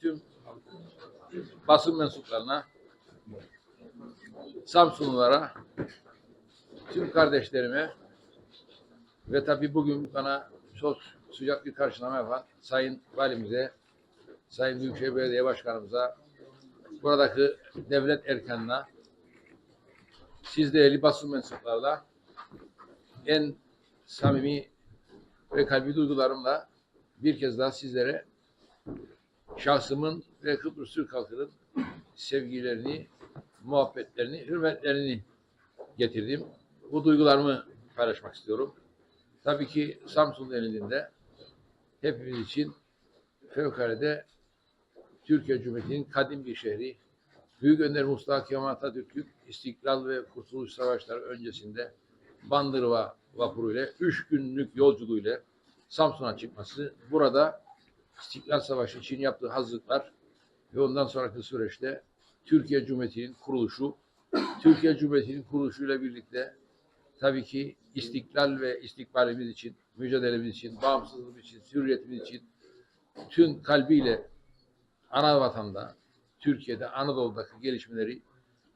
tüm basın mensuplarına, Samsunlulara, tüm kardeşlerime ve tabii bugün bana çok sıcak bir karşılama yapan Sayın Valimize, Sayın Büyükşehir Belediye Başkanımıza, buradaki devlet erkanına, siz değerli basın mensuplarla en samimi ve kalbi duygularımla bir kez daha sizlere şahsımın ve Kıbrıs Türk halkının sevgilerini, muhabbetlerini, hürmetlerini getirdim. Bu duygularımı paylaşmak istiyorum. Tabii ki Samsun denildiğinde hepimiz için fevkalade Türkiye Cumhuriyeti'nin kadim bir şehri. Büyük Önder Mustafa Kemal Atatürk'ün İstiklal ve Kurtuluş Savaşları öncesinde Bandırma vapuruyla üç günlük yolculuğuyla Samsun'a çıkması, burada İstiklal Savaşı için yaptığı hazırlıklar ve ondan sonraki süreçte Türkiye Cumhuriyeti'nin kuruluşu, Türkiye Cumhuriyeti'nin kuruluşuyla birlikte tabii ki istiklal ve istikbalimiz için, mücadelemiz için, bağımsızlığımız için, hürriyetimiz için tüm kalbiyle ana vatanda, Türkiye'de, Anadolu'daki gelişmeleri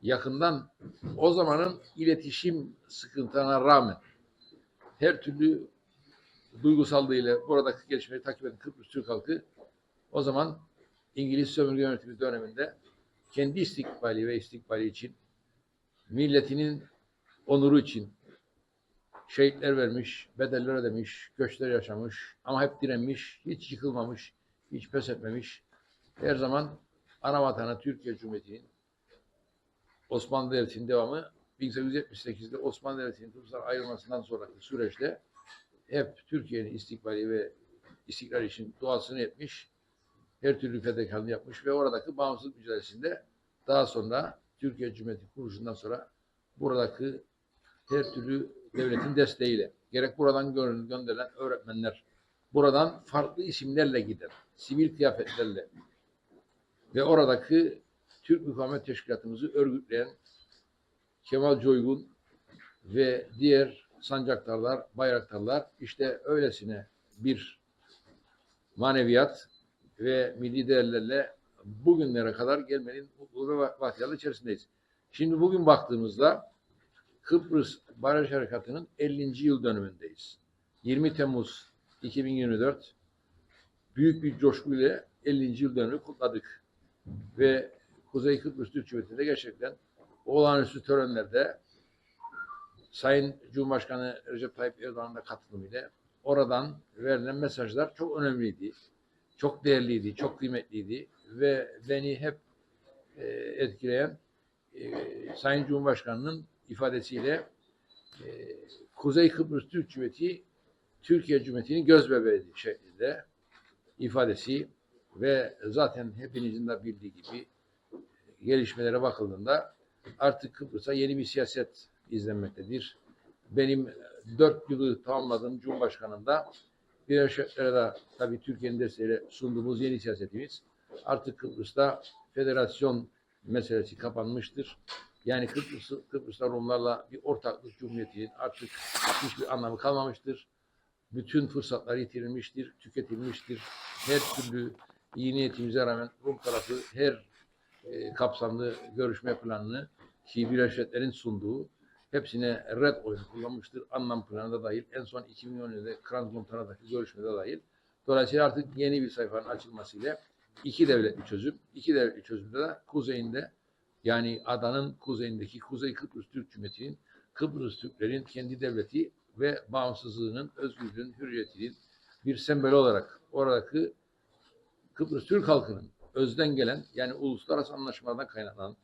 yakından o zamanın iletişim sıkıntılarına rağmen her türlü duygusallığıyla buradaki gelişmeleri takip eden Kıbrıs Türk halkı o zaman İngiliz sömürge yönetimi döneminde kendi istikbali ve istikbali için milletinin onuru için şehitler vermiş, bedeller ödemiş, göçler yaşamış ama hep direnmiş, hiç yıkılmamış, hiç pes etmemiş. Her zaman ana vatanı Türkiye Cumhuriyeti'nin Osmanlı Devleti'nin devamı 1878'de Osmanlı Devleti'nin Kıbrıs'tan ayrılmasından sonraki süreçte hep Türkiye'nin istikbali ve istikrar için duasını etmiş, her türlü fedakarlığını yapmış ve oradaki bağımsızlık mücadelesinde daha sonra Türkiye Cumhuriyeti kuruluşundan sonra buradaki her türlü devletin desteğiyle gerek buradan gö- gönderilen öğretmenler, buradan farklı isimlerle giden, sivil kıyafetlerle ve oradaki Türk Mükavemet Teşkilatımızı örgütleyen Kemal Coygun ve diğer sancaktarlar, bayraktarlar işte öylesine bir maneviyat ve milli değerlerle bugünlere kadar gelmenin mutlu ve bahtiyarlığı içerisindeyiz. Şimdi bugün baktığımızda Kıbrıs Barış Harekatı'nın 50. yıl dönümündeyiz. 20 Temmuz 2024 büyük bir coşkuyla 50. yıl dönümü kutladık. Ve Kuzey Kıbrıs Türk Cumhuriyeti'nde gerçekten olağanüstü törenlerde Sayın Cumhurbaşkanı Recep Tayyip Erdoğan'ın da katılımıyla oradan verilen mesajlar çok önemliydi. Çok değerliydi, çok kıymetliydi ve beni hep e, etkileyen e, Sayın Cumhurbaşkanı'nın ifadesiyle e, Kuzey Kıbrıs Türk Cumhuriyeti Türkiye Cumhuriyeti'nin göz bebeği şeklinde ifadesi ve zaten hepinizin de bildiği gibi gelişmelere bakıldığında artık Kıbrıs'a yeni bir siyaset izlenmektedir. Benim dört yılı tamamladığım Cumhurbaşkanı'nda bir şartlara da tabii Türkiye'nin desteğiyle sunduğumuz yeni siyasetimiz artık Kıbrıs'ta federasyon meselesi kapanmıştır. Yani Kıbrıs, Kıbrıs'ta Rumlarla bir ortaklık cumhuriyetinin artık hiçbir anlamı kalmamıştır. Bütün fırsatlar yitirilmiştir, tüketilmiştir. Her türlü iyi niyetimize rağmen Rum tarafı her e, kapsamlı görüşme planını ki Birleşik sunduğu hepsine red oyunu kullanmıştır. Anlam planı da dahil. En son 2017'de Kran Montana'daki görüşmede dahil. Dolayısıyla artık yeni bir sayfanın açılmasıyla iki devletli çözüm, iki devletli çözümde de kuzeyinde yani adanın kuzeyindeki Kuzey Kıbrıs Türk Cumhuriyeti'nin Kıbrıs Türklerin kendi devleti ve bağımsızlığının, özgürlüğün, hürriyetinin bir sembolü olarak oradaki Kıbrıs Türk halkının özden gelen yani uluslararası anlaşmalardan kaynaklanan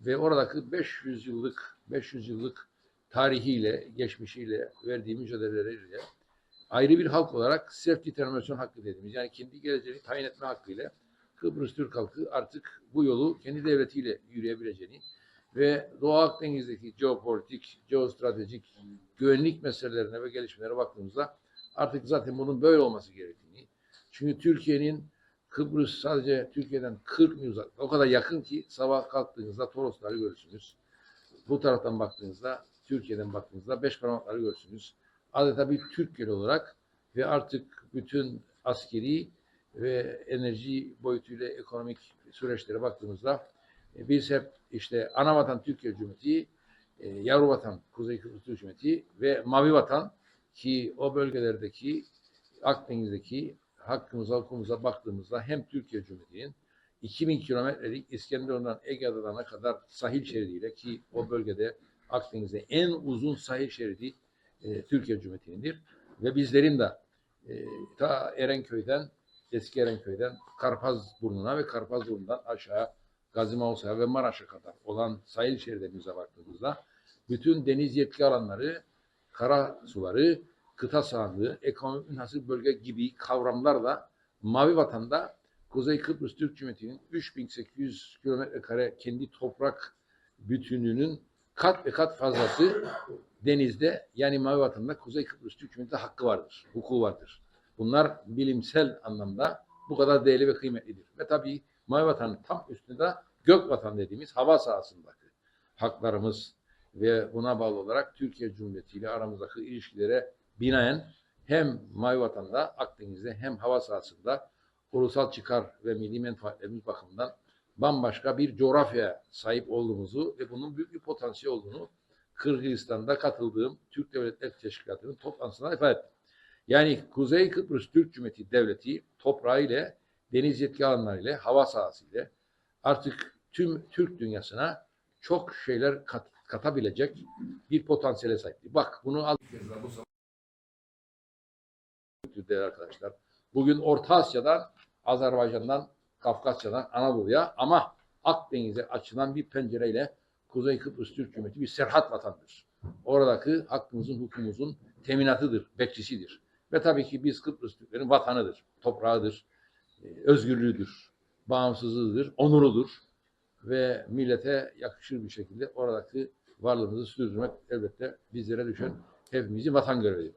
ve oradaki 500 yıllık 500 yıllık tarihiyle, geçmişiyle, verdiği mücadeleleriyle ayrı bir halk olarak self determinasyon hakkı dediğimiz yani kendi geleceğini tayin etme hakkıyla Kıbrıs Türk halkı artık bu yolu kendi devletiyle yürüyebileceğini ve Doğu Akdeniz'deki jeopolitik, jeostratejik, güvenlik meselelerine ve gelişmelere baktığımızda artık zaten bunun böyle olması gerektiğini, çünkü Türkiye'nin Kıbrıs sadece Türkiye'den 40 mil uzak, o kadar yakın ki sabah kalktığınızda Torosları görürsünüz. Bu taraftan baktığınızda, Türkiye'den baktığınızda beş parmakları görürsünüz. Adeta bir Türk gölü olarak ve artık bütün askeri ve enerji boyutuyla ekonomik süreçlere baktığımızda e, biz hep işte ana vatan Türkiye Cumhuriyeti, e, yavru vatan Kuzey Kıbrıs Türk Cumhuriyeti ve mavi vatan ki o bölgelerdeki Akdeniz'deki hakkımıza, hukukumuza baktığımızda hem Türkiye Cumhuriyeti'nin 2000 kilometrelik İskenderun'dan Ege Adalarına kadar sahil şeridiyle ki o bölgede Akdeniz'de en uzun sahil şeridi e, Türkiye Cumhuriyeti'nindir. Ve bizlerin de e, ta Erenköy'den, eski Erenköy'den Karpazburnu'na ve Karpazburnu'ndan aşağı Gazimavusa'ya ve Maraş'a kadar olan sahil şeritlerimize baktığımızda bütün deniz yetki alanları, kara suları, kıta sahanlığı, ekonomik münhasır bölge gibi kavramlarla Mavi Vatan'da Kuzey Kıbrıs Türk Cumhuriyeti'nin 3800 kilometre kare kendi toprak bütünlüğünün kat ve kat fazlası denizde yani Mavi Vatan'da Kuzey Kıbrıs Türk Cumhuriyeti'nde hakkı vardır, hukuku vardır. Bunlar bilimsel anlamda bu kadar değerli ve kıymetlidir. Ve tabii Mavi Vatan'ın tam üstünde de Gök Vatan dediğimiz hava sahasındaki haklarımız ve buna bağlı olarak Türkiye Cumhuriyeti ile aramızdaki ilişkilere binaen hem Mavi Vatan'da Akdeniz'de hem hava sahasında ulusal çıkar ve milli menfaatlerimiz bakımından bambaşka bir coğrafyaya sahip olduğumuzu ve bunun büyük bir potansiyel olduğunu Kırgızistan'da katıldığım Türk Devletler Teşkilatı'nın toplantısında ifade ettim. Yani Kuzey Kıbrıs Türk Cumhuriyeti Devleti toprağı ile, deniz yetki alanları ile, hava sahası ile artık tüm Türk dünyasına çok şeyler kat- katabilecek bir potansiyele sahip. Bak bunu al. Arkadaşlar. Bugün Orta Asya'dan, Azerbaycan'dan, Kafkasya'dan Anadolu'ya ama Akdeniz'e açılan bir pencereyle Kuzey Kıbrıs Türk Cumhuriyeti bir serhat vatandır. Oradaki hakkımızın, hukukumuzun teminatıdır, bekçisidir. Ve tabii ki biz Kıbrıs Türklerin vatanıdır, toprağıdır, e, özgürlüğüdür, bağımsızlığıdır, onurudur ve millete yakışır bir şekilde oradaki varlığımızı sürdürmek elbette bizlere düşen hepimizin vatan görevidir.